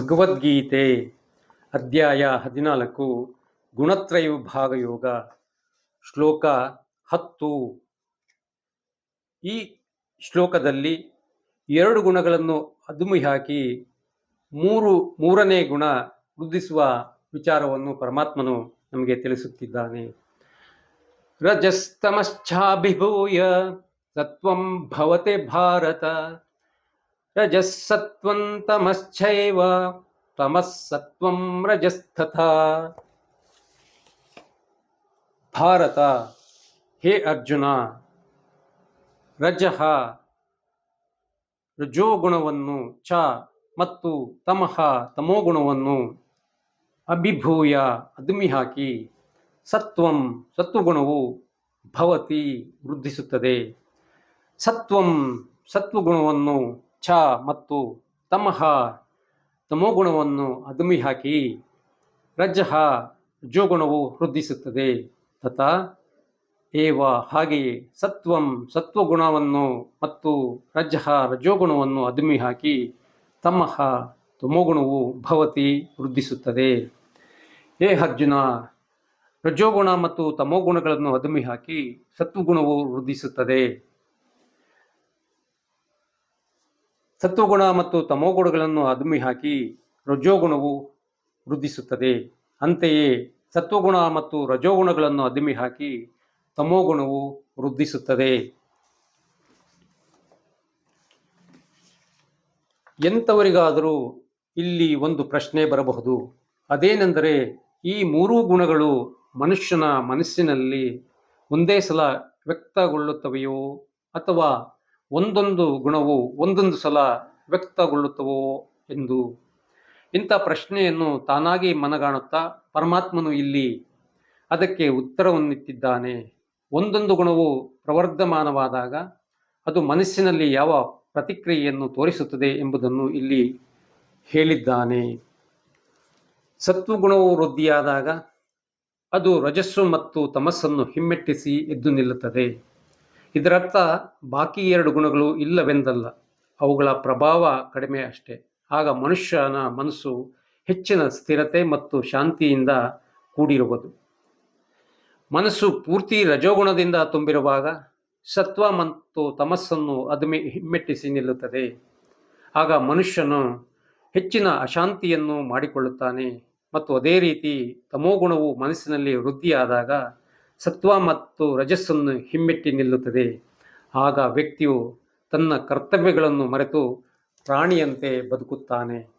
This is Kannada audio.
ಭಗವದ್ಗೀತೆ ಅಧ್ಯಾಯ ಹದಿನಾಲ್ಕು, ಗುಣತ್ರಯ ಭಾಗಯೋಗ ಯೋಗ ಶ್ಲೋಕ ಹತ್ತು. ಈ ಶ್ಲೋಕದಲ್ಲಿ ಎರಡು ಗುಣಗಳನ್ನು ಅದುಮಿ ಹಾಕಿ ಮೂರು, ಮೂರನೇ ಗುಣ ವೃದ್ಧಿಸುವ ವಿಚಾರವನ್ನು ಪರಮಾತ್ಮನು ನಮಗೆ ತಿಳಿಸುತ್ತಿದ್ದಾನೆ. ರಜಸ್ತಮಶ್ಚಾಭಿಭೂಯ ಸತ್ವಂ ಭವತೆ ಭಾರತ. ರಜಸ್ಸತ್ವಂ ತಮಶ್ಚೈವ ತಮಸ್ಸತ್ವಂ ರಜಸ್ತಥಾ. ಭಾರತ, ಹೇ ಅರ್ಜುನ, ರಜಃ ರಜೋಗುಣವನ್ನು ಚ ಮತ್ತು ತಮಃ ತಮೋಗುಣವನ್ನು ಅಭಿಭೂಯ, ಅದುಮಿ ಹಾಕಿ. ಸತ್ವಂ ಸತ್ವಗುಣವು ಭವತಿ ವೃದ್ಧಿಸುತ್ತದೆ. ಸತ್ವಂ ಸತ್ವಗುಣವನ್ನು ಛ ಮತ್ತು ತಮಃ ತಮೋಗುಣವನ್ನು ಅದುಮಿ ಹಾಕಿ ರಜಃ ರಜೋಗುಣವು ವೃದ್ಧಿಸುತ್ತದೆ. ತಥಾ ಏವ ಹಾಗೆಯೇ ಸತ್ವಂ ಸತ್ವಗುಣವನ್ನು ಮತ್ತು ರಜಃ ರಜೋಗುಣವನ್ನು ಅದುಮಿ ಹಾಕಿ ತಮಃ ತಮೋಗುಣವು ಭವತಿ ವೃದ್ಧಿಸುತ್ತದೆ. ಹೇ ಅರ್ಜುನ, ರಜೋಗುಣ ಮತ್ತು ತಮೋಗುಣಗಳನ್ನು ಅದುಮಿ ಹಾಕಿ ಸತ್ವಗುಣವು ವೃದ್ಧಿಸುತ್ತದೆ. ಸತ್ವಗುಣ ಮತ್ತು ತಮೋಗುಣಗಳನ್ನು ಅದುಮಿ ಹಾಕಿ ರಜೋಗುಣವು ವೃದ್ಧಿಸುತ್ತದೆ. ಅಂತೆಯೇ ಸತ್ವಗುಣ ಮತ್ತು ರಜೋಗುಣಗಳನ್ನು ಅದುಮಿ ಹಾಕಿ ತಮೋಗುಣವು ವೃದ್ಧಿಸುತ್ತದೆ. ಎಂಥವರಿಗಾದರೂ ಇಲ್ಲಿ ಒಂದು ಪ್ರಶ್ನೆ ಬರಬಹುದು. ಅದೇನೆಂದರೆ ಈ ಮೂರೂ ಗುಣಗಳು ಮನುಷ್ಯನ ಮನಸ್ಸಿನಲ್ಲಿ ಒಂದೇ ಸಲ ವ್ಯಕ್ತಗೊಳ್ಳುತ್ತವೆಯೋ ಅಥವಾ ಒಂದೊಂದು ಗುಣವು ಒಂದೊಂದು ಸಲ ವ್ಯಕ್ತಗೊಳ್ಳುತ್ತವೋ ಎಂದು. ಇಂಥ ಪ್ರಶ್ನೆಯನ್ನು ತಾನಾಗಿ ಮನಗಾಣುತ್ತಾ ಪರಮಾತ್ಮನು ಇಲ್ಲಿ ಅದಕ್ಕೆ ಉತ್ತರವನ್ನಿತ್ತಿದ್ದಾನೆ ಒಂದೊಂದು ಗುಣವು ಪ್ರವರ್ಧಮಾನವಾದಾಗ ಅದು ಮನಸ್ಸಿನಲ್ಲಿ ಯಾವ ಪ್ರತಿಕ್ರಿಯೆಯನ್ನು ತೋರಿಸುತ್ತದೆ ಎಂಬುದನ್ನು ಇಲ್ಲಿ ಹೇಳಿದ್ದಾನೆ. ಸತ್ವಗುಣವು ವೃದ್ಧಿಯಾದಾಗ ಅದು ರಜಸ್ಸು ಮತ್ತು ತಮಸ್ಸನ್ನು ಹಿಮ್ಮೆಟ್ಟಿಸಿ ಎದ್ದು ನಿಲ್ಲುತ್ತದೆ. ಇದರರ್ಥ ಬಾಕಿ ಎರಡು ಗುಣಗಳು ಇಲ್ಲವೆಂದಲ್ಲ, ಅವುಗಳ ಪ್ರಭಾವ ಕಡಿಮೆ ಅಷ್ಟೇ. ಆಗ ಮನುಷ್ಯನ ಮನಸ್ಸು ಹೆಚ್ಚಿನ ಸ್ಥಿರತೆ ಮತ್ತು ಶಾಂತಿಯಿಂದ ಕೂಡಿರುವುದು. ಮನಸ್ಸು ಪೂರ್ತಿ ರಜೋಗುಣದಿಂದ ತುಂಬಿರುವಾಗ ಸತ್ವ ಮತ್ತು ತಮಸ್ಸನ್ನು ಅದುಮೆ ಹಿಮ್ಮೆಟ್ಟಿಸಿ ನಿಲ್ಲುತ್ತದೆ. ಆಗ ಮನುಷ್ಯನು ಹೆಚ್ಚಿನ ಅಶಾಂತಿಯನ್ನು ಮಾಡಿಕೊಳ್ಳುತ್ತಾನೆ ಮತ್ತು ಅದೇ ರೀತಿ ತಮೋಗುಣವು ಮನಸ್ಸಿನಲ್ಲಿ ವೃದ್ಧಿಯಾದಾಗ ಸತ್ವ ಮತ್ತು ರಜಸ್ಸನ್ನು ಹಿಮ್ಮೆಟ್ಟಿ ನಿಲ್ಲುತ್ತದೆ. ಆಗ ವ್ಯಕ್ತಿಯು ತನ್ನ ಕರ್ತವ್ಯಗಳನ್ನು ಮರೆತು ಪ್ರಾಣಿಯಂತೆ ಬದುಕುತ್ತಾನೆ.